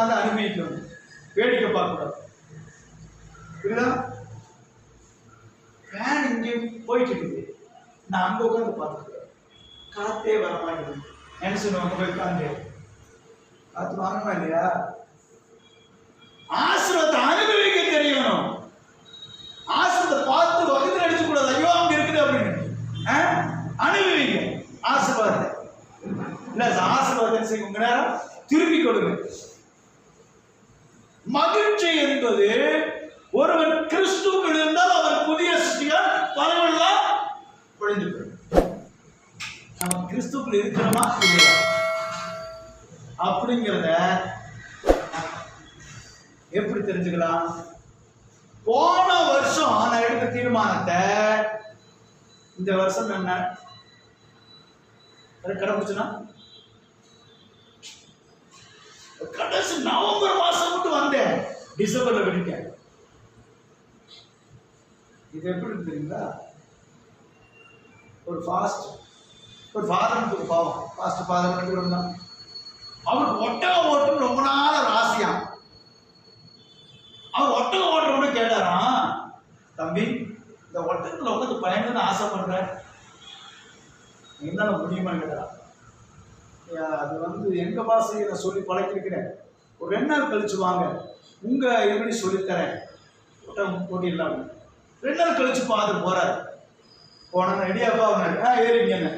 இருக்கிற அனுபவிக்கணும் வேடிக்கை பார்க்கக்கூடாது. புரியுதா? ஃபேன் இங்கே போயிட்டு இருக்குது நான் அங்கே உட்காந்து பார்த்துக்கிறேன். காத்தே வர மாட்டேங்குது. என்ன சொல்லுவாங்க? போய் உட்காந்து காத்து வாங்கணுமா இல்லையா? எப்படி தெரிஞ்சுக்கலாம்? போன வருஷம் நான் எடுத்த தீர்மானத்தை இந்த வருஷம் என்ன? அது கடைபிடிச்சுனா? கடைசி நவம்பர் மாசம் மட்டும் வந்தேன். டிசம்பர்ல வெடிட்டேன் இது எப்படி தெரியுங்களா? ஒரு ஃபாஸ்ட் ஒரு ஃபாதருக்கு ஒரு பாவம். ஃபாஸ்ட் ஃபாதர் தான் அவனுக்கு ஒட்டகம் ஓட்டு ரொம்ப நாள் ஒரு ஆசையாம் அவன் ஒட்டகம் ஓட்டுறவனு கேட்டாராம் தம்பி இந்த உட்காந்து பயணம்னு ஆசைப்படுற? என்னால முடியுமான்னு கேட்டாரா அது வந்து எங்க பாசையை நான் சொல்லி பழக்கிருக்கிறேன் ஒரு ரெண்டு நாள் கழிச்சு வாங்க. உங்க எப்படி சொல்லித்தரேன். ஒட்டகம் போட்டிடலாம் ரெண்டு நாள் கழிச்சு பார்த்து போறாரு போன ரெடியாப்பா அவங்க ஆ ஏறிங்க என்ன?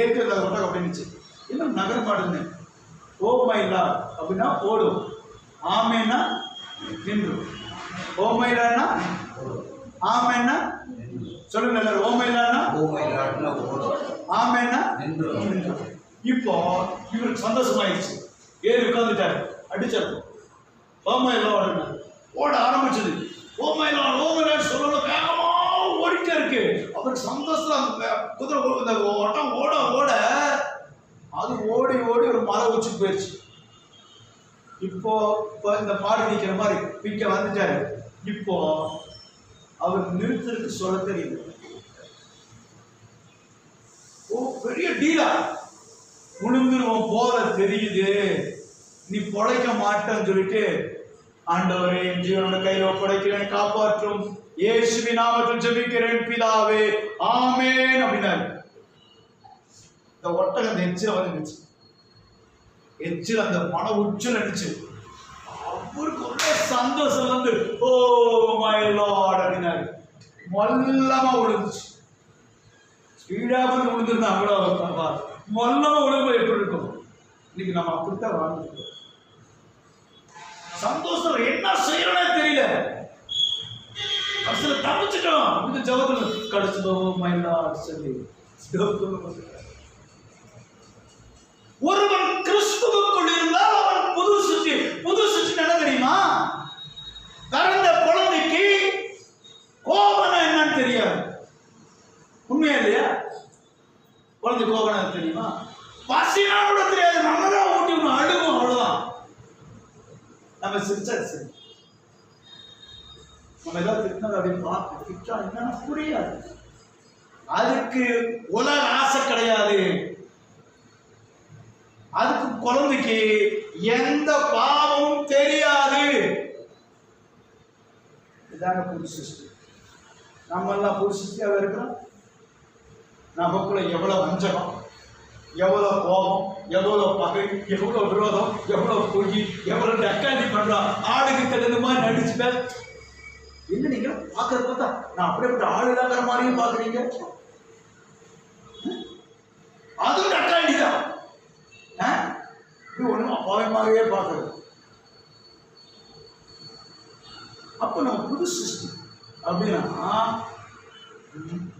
ஏற்று அந்த ஒட்டகம் அப்படின்னுச்சு. இன்னும் நகர பாடுங்க ஓமைலா அப்படின்னா ஓடும் ஆமைனா நின்று. ஓமைலான்னா ஆமேனா சொல்லுங்க எல்லாரும் ஓமைலான்னா ஆமேனா நின்று இப்போ இவருக்கு சந்தோஷமாயிடுச்சு. ஏறி உட்காந்துட்டாரு அடிச்சாரு. ஓடுங்க. ஓட ஆரம்பிச்சது. ஓமைலா ஓமைலா சொல்லணும். வேகமா ஓடிட்டே இருக்கு. அவருக்கு சந்தோஷம் அந்த குதிரை இந்த ஓட்டம் ஓட ஓட அது ஓடி ஓடி ஒரு மலை உச்சி போயிடுச்சு இப்போ இப்போ இந்த மாடு நிக்கிற மாதிரி பிக்க வந்துட்டாரு. இப்போ அவர் நிறுத்தருக்கு சொல்ல தெரியுது. ஓ பெரிய டீலா உளுந்துருவோம் போல தெரியுது. நீ பொழைக்க மாட்டேன்னு சொல்லிட்டு ஆண்டவரே என் ஜீவனோட கையில ஒப்படைக்கிறேன் காப்பாற்றும். இயேசுவி நாமத்தில் ஜெபிக்கிறேன் பிதாவே. ஆமேன் அப்படின்னாரு. இந்த ஒட்டகம் அந்த எச்சில வந்துச்சு எச்சில் அந்த மன உச்சல் அடிச்சு அவருக்கு ஒரே சந்தோஷம் வந்து ஓ மை லார்ட் அப்படின்னாரு. மொல்லமா விழுந்துச்சு ஸ்பீடா வந்து விழுந்திருந்தா அவ்வளோ பரவாயில்ல. மொல்லமா விழுந்து எப்படி இருக்கும்? இன்னைக்கு நம்ம அப்படித்தான் வாழ்ந்துருக்கோம் சந்தோஷம் என்ன செய்யறோம்னே தெரியல. கடைசியில் தப்பிச்சிட்டோம். இந்த ஜபத்தில் கடைசிதோ மை லார்ட் சொல்லி ஒருவன் கிறிஸ்துவுக்குள் இருந்தால் அவன் புது சிருஷ்டி புது சிருஷ்டி என்ன தெரியுமா பிறந்த குழந்தைக்கு கோபம் என்னன்னு தெரியாது உண்மையா இல்லையா குழந்தை கோபம் தெரியுமா பசினா கூட தெரியாது நம்ம தான் ஊட்டி விடணும் அழுகும் அவ்வளவுதான் நம்ம சிரிச்சா சரி. நம்ம ஏதாவது திட்டினது அப்படின்னு பார்த்து திட்டா என்னன்னா புரியாது. அதுக்கு உலக ஆசை கிடையாது. அதுக்கு குழந்தைக்கு எந்த பாவமும் தெரியாது. இதாங்க புது சிருஷ்டி. நம்ம எல்லாம் புது சிருஷ்டியாக இருக்கிறோம். நமக்குள்ள எவ்வளவு வஞ்சகம்? எவ்வளோ கோபம் எவ்வளோ பகை எவ்வளோ விரோதம் எவ்வளோ பொய் எவ்வளோ டக்காண்டி பண்ணுறா ஆளுக்கு தகுந்த மாதிரி நடிச்சுப்பேன் என்ன நீங்க? பார்க்கறது பார்த்தா நான் அப்படிப்பட்ட இல்லாத மாதிரியும் பார்க்குறீங்க. அதுவும் டக்காண்டி தான் ஆ? இது ஒண்ணும் அபாயமாகவே பார்க்கறது. அப்போ நம்ம புது சிருஷ்டி அப்படின்னா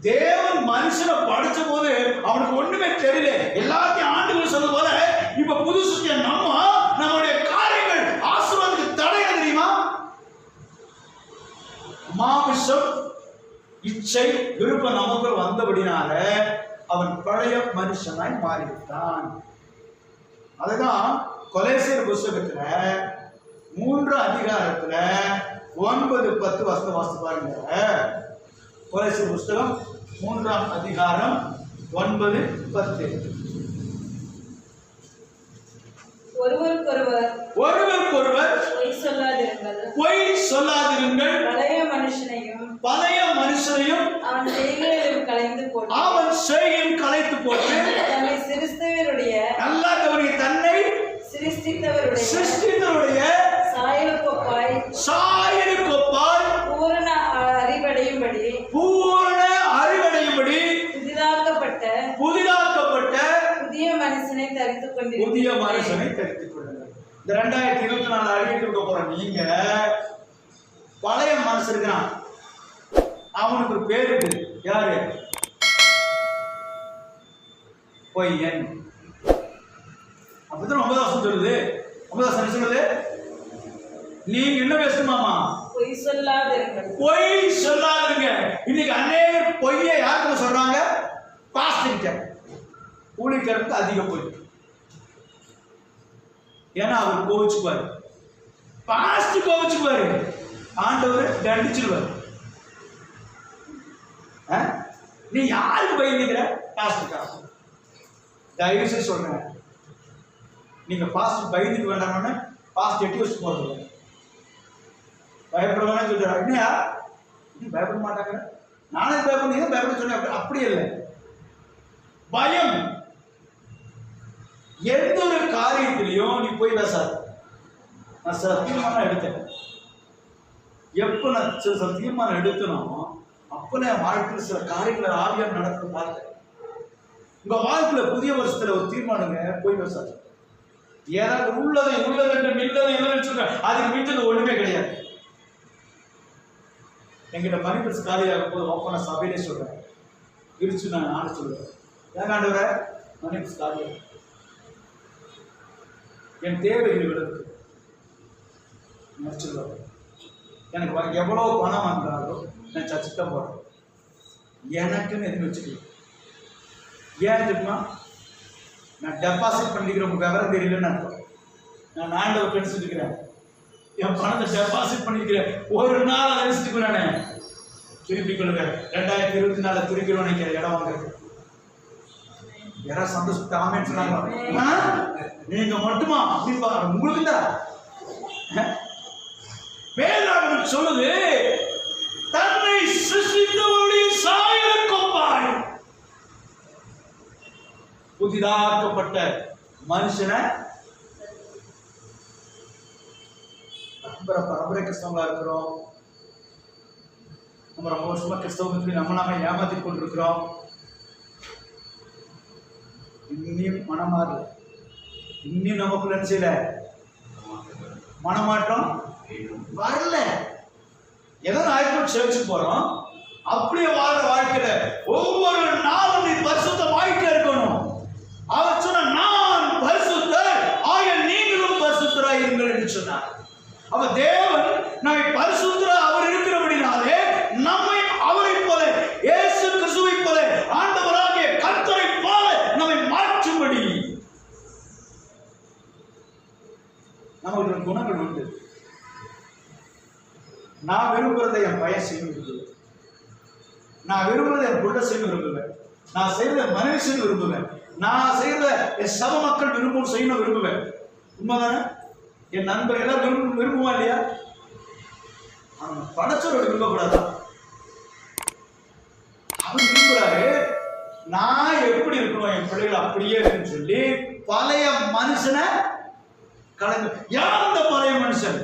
தேவன் மனுஷனை படிச்ச போது அவனுக்கு ஒண்ணுமே தெரியல. எல்லாத்தையும் ஆண்டுகள் சொன்ன போல இப்ப புது சுத்திய நம்ம நம்மளுடைய காரியங்கள் ஆசீர்வாதத்துக்கு தடை தெரியுமா? மாமிசம் இச்சை விருப்பம் நமக்கு வந்தபடினால அவன் பழைய மனுஷனாய் மாறிவிட்டான். அதுதான் கொலேசியர் புஸ்தகத்துல மூன்று அதிகாரத்துல ஒன்பது பத்து வசத வாசித்து பாருங்க. கொலேசியர் புஸ்தகம் மூன்றாம் அதிகாரம் ஒன்பது பத்து. ஒருவருக்கொருவர் ஒருவருக்கொருவர் பொய் சொல்லாதிருங்கள். பொய் சொல்லாதிருங்கள். பழைய மனுஷனையும் பழைய மனுஷனையும் அவன் செய்கையிலும் கலைந்து போட்டு அவன் கலைத்து போட்டு தன்னை சிருஷ்டவருடைய நல்லா கவனி தன்னை சிருஷ்டித்தவருடைய சிருஷ்டித்தருடைய சாயலுக்கொப்பாய் சாயலுக்கொப்பால் பூரண புதிய மனுஷனை தெரிவித்துக் கொள்ளுங்கள் இந்த ரெண்டாயிரத்தி இருபத்தி நாலு அடிக்கிட்டு இருக்க போற நீங்க பழைய மனுஷன் இருக்கிறான் அவனுக்கு பேர் இருக்கு. யாரு? பொய்யன் அப்படித்தான் ஒன்பதாம் வருஷம் சொல்லுது. என்ன சொல்லுது? நீங்க என்ன பேசணுமாமா பொய் சொல்லாதிருங்கள் பொய் சொல்லாதுங்க. இன்னைக்கு அநேகர் பொய்யை யாருக்கு சொல்றாங்க? பாஸ்டிட்ட ஊழிக்கிறதுக்கு அதிக பொய் ஏன்னா அவர் கோவிச்சுப்பார் பாஸ்ட் கோவிச்சுப்பாரு ஆண்டவர் தண்டிச்சிருவார். ஆ? நீ யாருக்கு பயந்துக்கிற பாஸ்டுக்காக தயவு செய்து சொல்றேன். நீங்க பாஸ்ட் பயந்துக்கு வேண்டாம்னு பாஸ்ட் எட்டி வச்சு போறது இல்லை. சொல்றாரு. என்னையா? நீ பயப்பட மாட்டாங்க நானே பயப்பட பயப்பட சொன்னேன்? அப்படி இல்லை. பயம். எந்த ஒரு காரியத்திலையும் நீ போய் பேசாத நான் சில தீர்மானம் எடுத்தேன். எப்போ நான் சில சில தீர்மானம் எடுத்தனோ அப்போ நான் வாழ்க்கையில் சில காரியங்களை ஆவியம் நடக்க பார்த்தேன். உங்க வாழ்க்கையில் புதிய வருஷத்துல ஒரு தீர்மானங்க போய் பேசாது ஏதாவது உள்ளதை உள்ளதென்று மில்லதை இல்லைன்னு சொல்ற அதுக்கு மிஞ்சது ஒண்ணுமே கிடையாது. எங்கிட்ட மணிபர்ஸ் காலியாக போது ஓப்பனா சபையிலே சொல்றேன். விரிச்சு நான் நானும் சொல்கிறேன் ஏன் ஆண்டவரே? மணிபர்ஸ் காலியாக என் தேவைகள் விடுறது முடிச்சிருவாங்க எனக்கு எவ்வளோ பணம் வந்தாலும் நான் சர்ச்சுக்கு தான் போகிறேன் எனக்குன்னு எதுவும் வச்சுக்கல. ஏன் தெரியுமா? நான் டெபாசிட் பண்ணிக்கிற உங்களுக்கு விவரம் தெரியலன்னு அர்த்தம். நான் ஆண்டவர் ஃப்ரெண்ட்ஸ் இருக்கிறேன். என் பணத்தை டெபாசிட் பண்ணிக்கிறேன். ஒரு நாள் அரிசிட்டு நினைச்சிட்டு நானே திருப்பி கொள்ளுங்க. ரெண்டாயிரத்தி இருபத்தி நாலு திருப்பிடுவோம் நினைக்கிற இடம் வாங்குறது யாராவது சந்தோஷப்பட்டு ஆமேன்னு சொன்னாங்க? நீங்க மட்டுமா? அப்படிப்பா உங்களுக்கு தான் சொல்லுது தன்னை சிருஷ்டித்தவருடைய சாயலுக்கொப்பாய் புதிதாக்கப்பட்ட மனுஷனை பரம்பரை கிறிஸ்தவங்களா இருக்கிறோம். நம்ம ரொம்ப வருஷமா கிறிஸ்தவத்துக்கு நம்ம நாம ஏமாத்தி கொண்டிருக்கிறோம். இன்னும் மனமாறல இன்னும் நமக்குள்ள என்ன செய்யல? மனமாற்றம் வரல. ஏதோ நாய்க்கு சேர்ச்சு போறோம். அப்படியே வாழ்ற வாழ்க்கையில ஒவ்வொரு நாளும் நீ பரிசுத்த வாழ்க்கை இருக்கணும் அவர் சொன்ன நான் பரிசுத்தர் ஆய நீங்களும் பரிசுத்தராய் இருங்கள் என்று சொன்னார் அப்ப தேவன் நம்மை பரிசுத்தரா அவர் இருக்கிறபடினாலே நம்மை அவரை போல இயேசு கிறிஸ்துவை போல ஆண்டவராகிய கர்த்தரை போல நம்மை மாற்றும்படி நமக்கு ஒரு குணங்கள் உண்டு நான் விரும்புறதை என் பையன் செய்ய விரும்புவேன் நான் விரும்புறதை என் புள்ள செய்ய விரும்புவேன். நான் செய்யறத மனைவி செய்ய விரும்புவேன். நான் செய்யறத என் சப மக்கள் விரும்பும் செய்யணும் விரும்புவேன். உண்மைதானே? என் நண்பர் எல்லாம் விரும்ப விரும்புவா இல்லையா? அவன் படைச்சவரோட விரும்பக்கூடாதா? அவன் விரும்புறாரு நான் எப்படி இருக்கணும் என் பிள்ளைகள் அப்படியே இருக்குன்னு சொல்லி பழைய மனுஷனை கலந்து யார் அந்த பழைய மனுஷன்?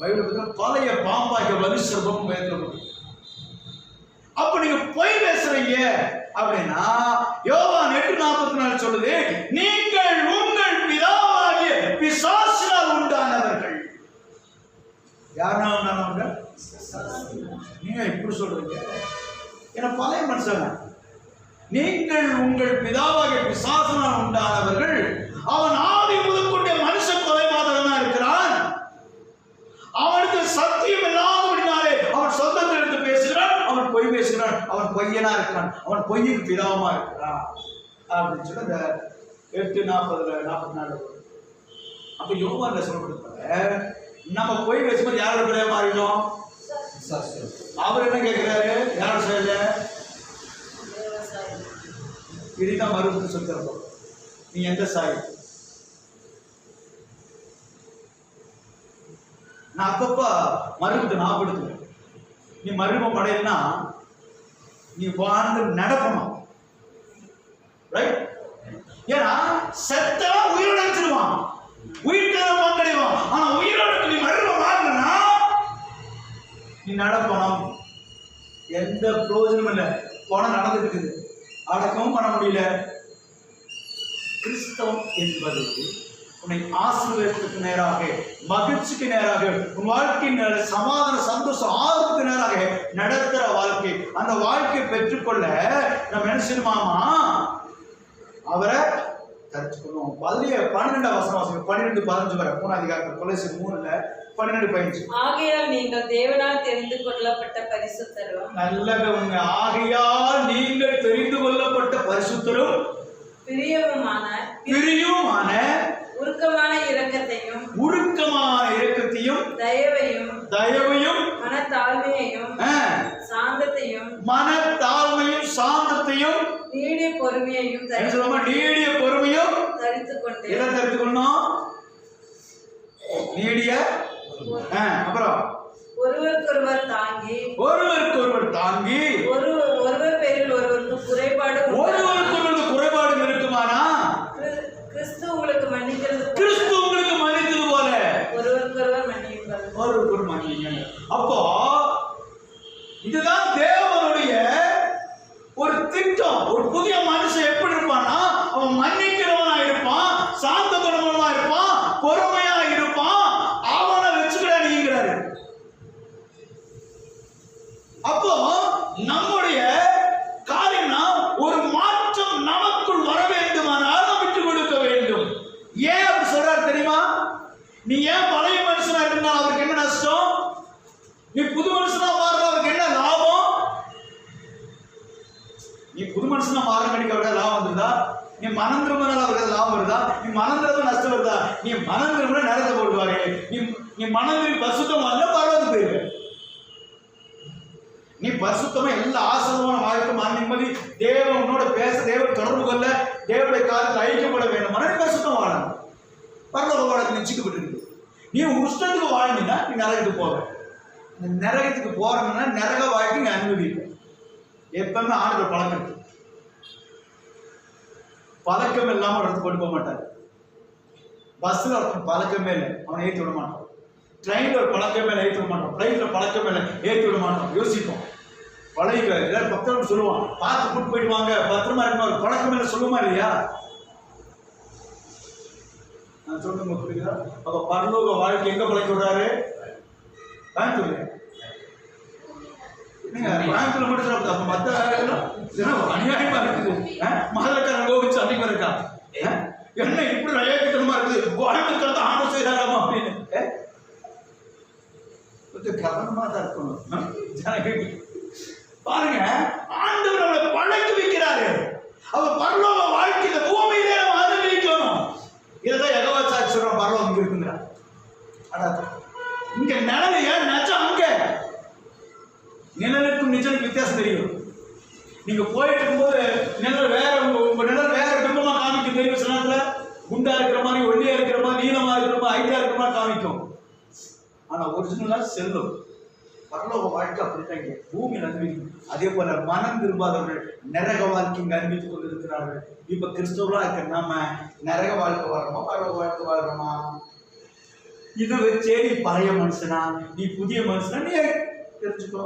பைபிள் பழைய பழைய பாம்பாகிய வலுசர்பம் வேதம் அப்ப நீங்க பொய் பேசுறீங்க அப்படின்னா யோவான் எட்டு நாற்பத்தி நாலு சொல்லுது நீங்கள் உங்கள் பிதாவாகிய பிசாசினால் உண்டானவர்கள். யாருனா உண்டானவங்க? நீங்க இப்படி சொல்றீங்க. ஏன்னா பழைய மனுஷன் நீங்கள் உங்கள் பிதாவாகிய பிசாசனால் உண்டானவர்கள் அவன் ஆதி முதல் மனுஷ கொலைபாதகனா இருக்கிறான் அவனுக்கு சத்தியம் இல்லாதபடினாலே அவன் சொந்தத்தை எடுத்து பேசுகிறான் அவன் பொய் பேசுகிறான் அவன் பொய்யனா இருக்கான் அவன் பொய்யுக்கு பிதாவமா இருக்கிறான். அப்படின்னு சொல்லி அந்த எட்டு நாற்பதுல நாற்பத்தி நாலு அப்ப யோவான்ல சொல்லப்படுற நம்ம போய் வச்சும்போது யாரோட பிள்ளைய மாறிடும்? அவர் என்ன கேட்கிறாரு? யாரோட செயல? இதுதான் மறுபடியும் சொல்லி நீ எந்த சாய்? நான் அப்பப்ப மருமத்தை ஞாபகப்படுத்துவேன் நீ மருமம் அடையனா நீ வாழ்ந்து நடக்கணும். ரைட் ஏன்னா செத்தவன் உயிரோட வச்சிருவான் உயிர்த்தவன் பங்கடைவான். ஆனா உயிரோட நீ மறுபம் வாங்கினா நீ நடக்கணும். எந்த பிரயோஜனமும் இல்லை. பணம் நடந்துட்டு இருக்குது. அடக்கவும் பண்ண முடியல. கிறிஸ்தவம் என்பது உன்னை ஆசீர்வாதத்துக்கு நேராக மகிழ்ச்சிக்கு நேராக உன் வாழ்க்கையின் சமாதான சந்தோஷம் ஆர்வத்துக்கு நேராக நடத்துற வாழ்க்கை. அந்த வாழ்க்கையை பெற்றுக்கொள்ள நம்ம என்ன செய்யணுமாமா அவரை தரிச்சுக்கணும். பதினே பன்னிரெண்டாம் வசனம் வாசிங்க பன்னிரெண்டு பதினஞ்சு வரை மூணு அதிகாரத்தில் கொலைசி மூணுல பன்னிரெண்டு பதினஞ்சு. ஆகையால் நீங்கள் தேவனால் தெரிந்து கொள்ளப்பட்ட பரிசுத்தரும். நல்ல கவனிங்க. ஆகையால் நீங்கள் தெரிந்து கொள்ளப்பட்ட பரிசுத்தரும். பிரியவுமான பிரியுமான அப்புறம். ஒருவருக்கொருவர் தாங்கி ஒருவருக்கு ஒருவர் தாங்கி ஒரு ஒருவர் பேரில் ஒருவருக்கு குறைபாடு உண்டானால் ஒருவருக்கு ஒருவர் குறைபாடு இருக்குமானா கிறிஸ்- கிறிஸ்து உங்களுக்கு மன்னிக்கிறது போல கிறிஸ்து உங்களுக்கு மன்னித்தது போல ஒருவருக்கொருவர் மன்னியுங்கள் ஒருவருக்கு ஒரு மன்னிங்க அப்போ இதுதான் தேவனுடைய ஒரு திட்டம் ஒரு புதிய மனுஷன் எப்படி இருப்பான்னா அவன் மன்னிக்கிறவனா இருப்பான் சாந்த குணமா இருப்பான் பொறுமையா இருப்பான் அவனை வச்சுக்கிட நீங்கிறாரு அப்போ நம்முடைய காரியம்னா ஒரு மாற்றம் நமக்குள் வர வேண்டுமானால் நாம் விட்டு கொடுக்க வேண்டும். ஏன் அப்படி சொல்றார் தெரியுமா? நீ ஏன் பழைய மனுஷனா இருந்தா அவருக்கு என்ன நஷ்டம்? நீ புது மனுஷனா மாறுற அவருக்கு என்ன லாபம்? நீ புது மனுஷனா மாற கடிக்க அவருக்கு லாபம் வந்துருதா நீ மனம் திரும்பினால அவருக்கு லாபம் வருதா? நீ மனம் திரும்ப நஷ்டம் வருதா? நீ மனம் திரும்ப நேரத்தை போடுவாரு நீ நீ மனம் திரும்பி பரிசுத்தம் வரல பரவாயில்ல போயிருவேன் நீ பரிசுத்தமா எல்லா ஆசிரமான வாழ்க்கை மன நிம்மதி. தேவன் உன்னோட பேச தேவன் தொடர்பு கொள்ள தேவனுடைய காலத்தில் ஐக்கியப்பட வேண்டும் மன பரிசுத்தம் வாழணும் பரலோக வாழ்க்கை நிச்சயிக்கப்பட்டிருக்கு நீ உஷ்டத்துக்கு இஷ்டத்துக்கு வாழ்ந்தீங்கன்னா நீ நரகத்துக்கு போக இந்த நரகத்துக்கு போறோம்னா நரக வாழ்க்கை நீ அனுபவிப்ப. எப்பவுமே ஆண்டு பழக்கம் இருக்கு. பழக்கம் இல்லாமல் ஒருத்தர் இடத்துக்கு கொண்டு போக மாட்டார். பஸ்ஸில் ஒருத்தன் பழக்கமே இல்லை. அவனை ஏற்றி விட மாட்டான். ட்ரெயினில் ஒரு பழக்கமே இல்லை ஏற்றி விட மாட்டோம் ஃப்ளைட்டில் பழக்கமே இல்லை ஏற்றி விட மாட்டோம் யோசிப்போம். பழகிக்க எல்லாரும் பத்திரம் சொல்லுவான் பார்த்து கூட்டு போயிடுவாங்க பத்திரமா இருக்கணும் ஒரு பழக்கம் என்ன சொல்லுமா இல்லையா? நான் சொல்லுங்க புரியுதா அப்ப பரலோக வாழ்க்கை எங்க பழக்கி விடுறாரு? கோயம்புத்தூர்ல நீங்க கோயம்புத்தூர்ல மட்டும் சொல்ல அப்ப மத்த அநியாயமா இருக்குது. மகளக்காரன் கோபிச்சு அதிகமா இருக்கா? என்ன இப்படி நயக்கத்தனமா இருக்குது? கோயம்புத்தூர் தான் ஆண்டு செய்யறாராமா அப்படின்னு. கொஞ்சம் கவனமா தான் இருக்கணும். அஹ்? பாருங்க ஆண்டவர் நம்மளை பழக்கி வைக்கிறாரு. அவ பரலோக வாழ்க்கையில பூமியிலே நம்ம அனுபவிக்கணும் இதுதான் எகவாச்சாரி சொல்றோம் பரலோகம் இங்க இருக்குங்கிறார் இங்க நிழலைய? ஏன் நச்சம் அங்க. நிழலுக்கும் நிஜம் வித்தியாசம் தெரியும். நீங்க போயிட்டு இருக்கும்போது நிழல் வேற உங்க உங்க நிழல் வேற பிம்பமா காமிக்கும். தெரியும் சில நேரத்தில் குண்டா இருக்கிற மாதிரி ஒல்லியா இருக்கிற மாதிரி நீளமா இருக்கிற மாதிரி ஹைட்டா இருக்கிற மாதிரி காமிக்கும். ஆனா ஒரிஜினலா செல்லும். பரலோக வாழ்க்கை அப்படித்தான் இங்கே. பூமியில் அனுபவிக்கும் அதே போல மனம் திரும்பாதவர்கள் நரக வாழ்க்கை இங்க அனுபவித்துக் கொண்டிருக்கிறார்கள். இப்ப கிறிஸ்தவர்களா இருக்க நாம நரக வாழ்க்கை வாழ்றோமா பரலோக வாழ்க்கை வாழ்றோமா? இதை வச்சே நீ பழைய மனுஷனா நீ புதிய மனுஷனா? நீ தெரிஞ்சுக்கோ